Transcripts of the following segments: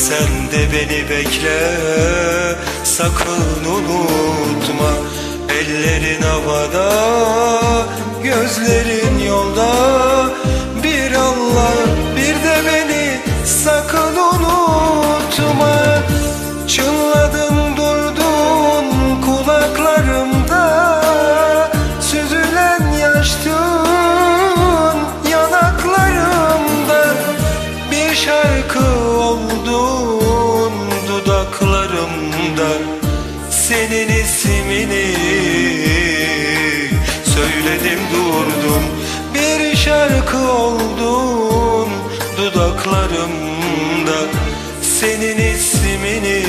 Sen de beni bekle sakın unutma. Ellerin havada gözlerin yolda. Bir Allah bir de beni sakın unutma. Çınladın durdun kulaklarımda durdum Bir şarkı oldun dudaklarımda. Senin ismini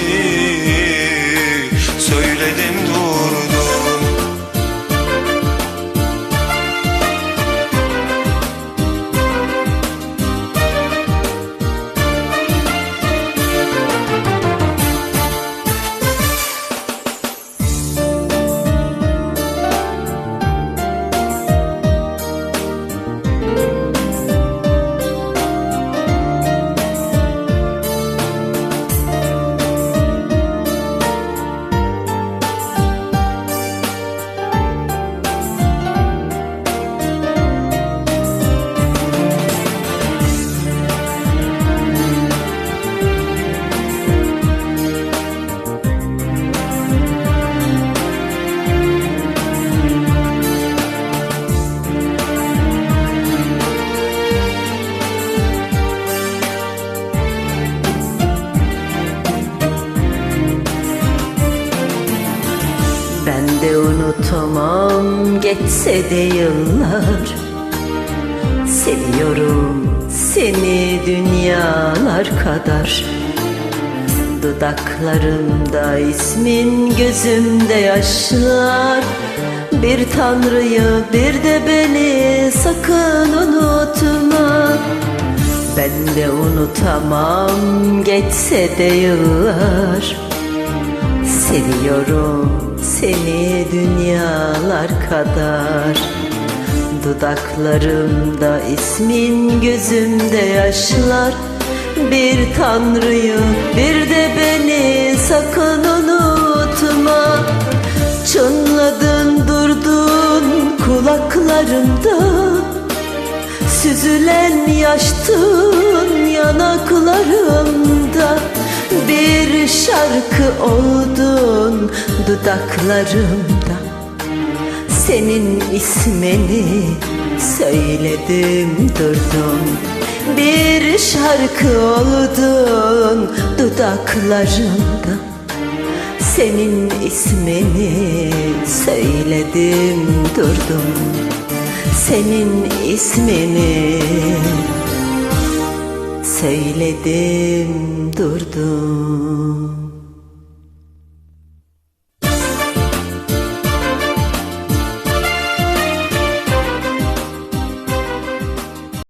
unutamam geçse de yıllar. Seviyorum seni dünyalar kadar. Dudaklarımda ismin gözümde yaşlar. Bir tanrıyı bir de beni sakın unutma. Ben de unutamam geçse de yıllar Seviyorum seni dünyalar kadar. Dudaklarımda ismin gözümde yaşlar. Bir tanrıyı bir de beni sakın unutma. Çınladın durdun kulaklarımda. Süzülen yaştın yanaklarımda Bir şarkı oldun dudaklarımda. Senin ismini söyledim durdum. Bir şarkı oldun dudaklarımda. Senin ismini söyledim durdum. Senin ismini söyledim durdum.